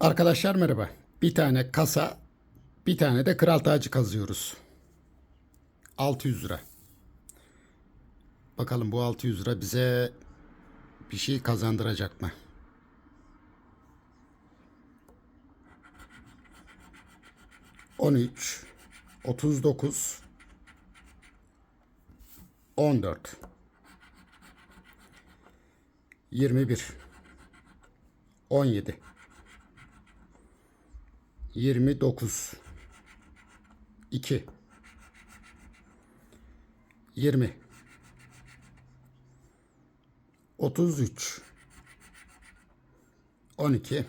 Arkadaşlar merhaba. Bir tane kasa, bir tane de kral tacı kazıyoruz. 600 lira. Bakalım bu 600 lira bize bir şey kazandıracak mı? On üç, otuz dokuz, on dört, yirmi bir, on yedi. 29 2 20 33 12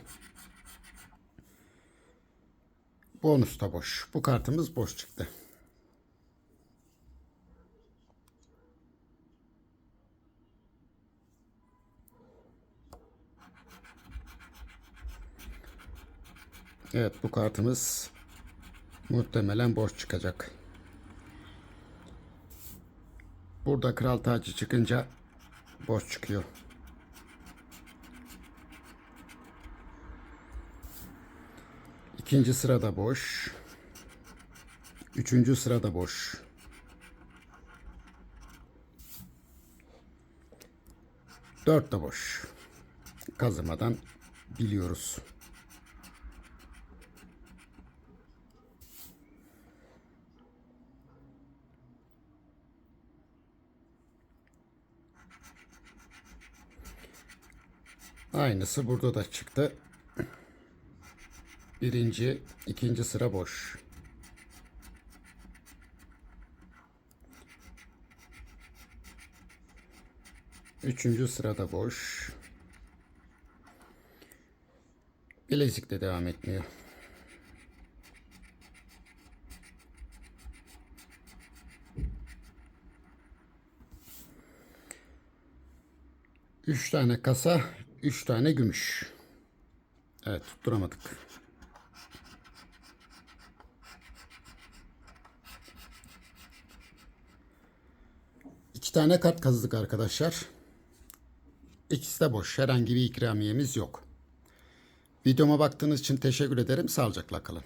Bonus da boş. Bu kartımız boş çıktı. Evet bu kartımız muhtemelen boş çıkacak. Burada kral tacı çıkınca boş çıkıyor. İkinci sırada boş. Üçüncü sırada boş. Dört de boş. Kazımadan biliyoruz. Aynısı burada da çıktı. Birinci, ikinci sıra boş. Üçüncü sırada boş. Bilezik de devam etmiyor. Üç tane kasa, üç tane gümüş. Evet, tutturamadık. İki tane kart kazıdık arkadaşlar. İkisi de boş. Herhangi bir ikramiyemiz yok. Videoma baktığınız için teşekkür ederim. Sağlıcakla kalın.